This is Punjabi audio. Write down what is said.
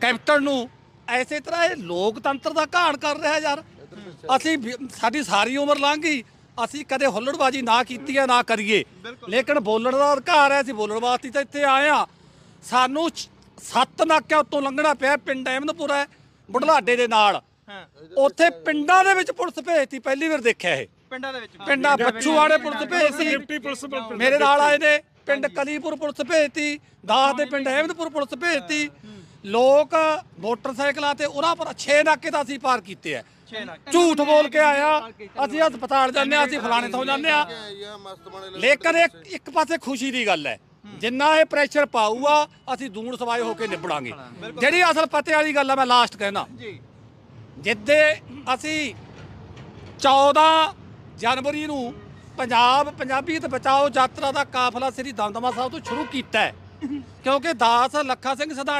ਕੈਪਟਨ ਨੂੰ ਐਸੇ ਤਰ੍ਹਾਂ ਇਹ ਲੋਕਤੰਤਰ ਦਾ ਘਾਣ ਕਰ ਰਿਹਾ ਯਾਰ। ਅਸੀਂ ਸਾਡੀ ਸਾਰੀ ਉਮਰ ਲੰਘ। ਗਈ ਅਸੀਂ ਕਦੇ ਹੁੱਲੜਬਾਜੀ ਨਾ ਕੀਤੀ ਹੈ ਨਾ ਕਰੀਏ। ਲੇਕਿਨ ਬੋਲਣ ਦਾ ਅਧਿਕਾਰ ਹੈ ਅਸੀਂ ਬੋਲਣ ਵਾਸਤੇ ਤਾਂ ਇੱਥੇ ਆਏ ਆ ਸਾਨੂੰ ਸੱਤ ਨਾਕਿਆਂ ਉੱਤੋਂ ਲੰਘਣਾ ਪਿਆ ਪਿੰਡ ਅਹਿਮਦਪੁਰ ਹੈ ਬੁਢਲਾਡੇ ਦੇ ਨਾਲ। ਉੱਥੇ ਪਿੰਡਾਂ ਦੇ ਵਿੱਚ ਪੁਲਿਸ ਭੇਜਤੀ ਪਹਿਲੀ ਵਾਰ ਦੇਖਿਆ ਇਹ। ਪਿੰਡਾਂ ਦੇ ਵਿੱਚ। ਪਿੰਡਾਂ ਪੁਲਿਸ ਭੇਜਤੀ। ਡਿਪਟੀ ਪੁਲਿਸ ਬ- ਮੇਰੇ ਨਾਲ ਆਏ ਨੇ। ਪਿੰਡ ਕਲੀਪੁਰ ਪੁਲਿਸ ਭੇਜਤੀ ਦਾਸ ਦੇ ਪਿੰਡ ਅਹਿਮਦਪੁਰ ਪੁਲਿਸ ਭੇਜਤੀ। ਲੋਕ ਮੋਟਰਸਾਈਕਲਾਂ ਤੇ ਉਹਨਾਂ ਪਰ 6 ਨਾਕੇ ਤਾਂ ਅਸੀਂ ਪਾਰ ਕੀਤੇ ਆ। ਝੂਠ ਬੋਲ ਕੇ ਆਇਆ। ਅਸੀਂ ਹਸਪਤਾਲ ਜਾਂਦੇ ਆ ਅਸੀਂ ਫਲਾਣੇ ਥਾਂ ਜਾਂਦੇ ਆ ਲੇਕਿਨ ਇੱਕ ਇੱਕ ਪਾਸੇ ਖੁਸ਼ੀ ਦੀ ਗੱਲ ਹੈ। ਜਿੰਨਾ ਇਹ ਪ੍ਰੈਸ਼ਰ ਪਾਊਗਾ ਅਸੀਂ ਦੂਣ ਸਵਾਏ ਹੋ ਕੇ ਨਿਬੜਾਂਗੇ। ਜਿਹੜੀ ਅਸਲ ਪਤੇ ਵਾਲੀ ਗੱਲ ਆ ਮੈਂ ਲਾਸਟ ਕਹਿਣਾ। ਜਿੱਦੇ ਅਸੀਂ 14 ਜਨਵਰੀ ਨੂੰ ਪੰਜਾਬ ਪੰਜਾਬੀਅਤ ਬਚਾਓ ਯਾਤਰਾ ਦਾ ਕਾਫਲਾ ਸ੍ਰੀ ਦਮਦਮਾ ਸਾਹਿਬ ਤੋਂ ਸ਼ੁਰੂ ਕੀਤਾ ਹੈ। ਕਿਉਂਕਿ ਦਾਸ ਲੱਖਾ ਸਿੰਘ ਸਧਾਣਾ